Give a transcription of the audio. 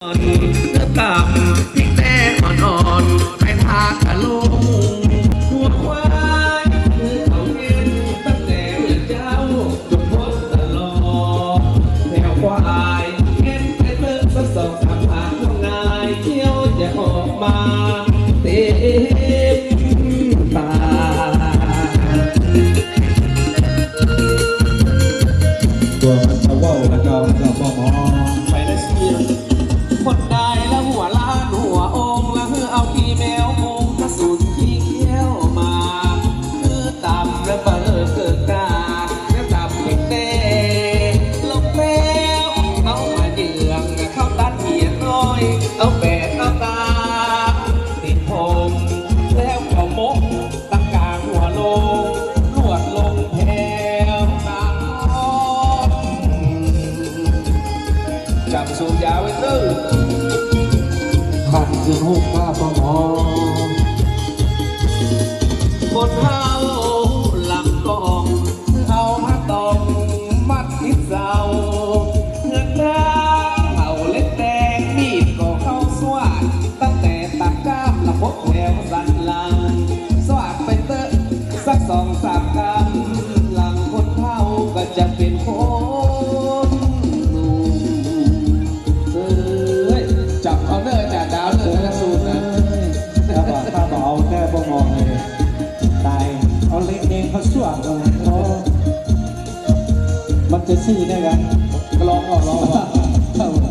เลือกกับพริกแต้อ่อนๆไปพากะลงหัวควายคือเขาเห็นตั้งแต่เมื่อเจ้าจนพ้นตลอดแถวควายเห็นไปเติมสักสองสามพันว่านายเที่ยวจะออกมาเต็มตาตัวมันจะว่าวแล้วก็เราก็มองไปได้เสีย จับสูบยาไว้ตื้อขันคือหูข้าปอมอคนเฮาหลำกองเอามาตองมัดทิศเสาเงินดาเอาเล็กแดงมีดก็เข้าสวาดตั้งแต่ตักกล้ามละพกแถวสันหลังสวาดไปเตอะสักสองส เอาแค่บ่มอเลยตายเอาเล็กเองเขาสวดเลยโอ้มันจะซี่ได้กันก็ลองออกลองออก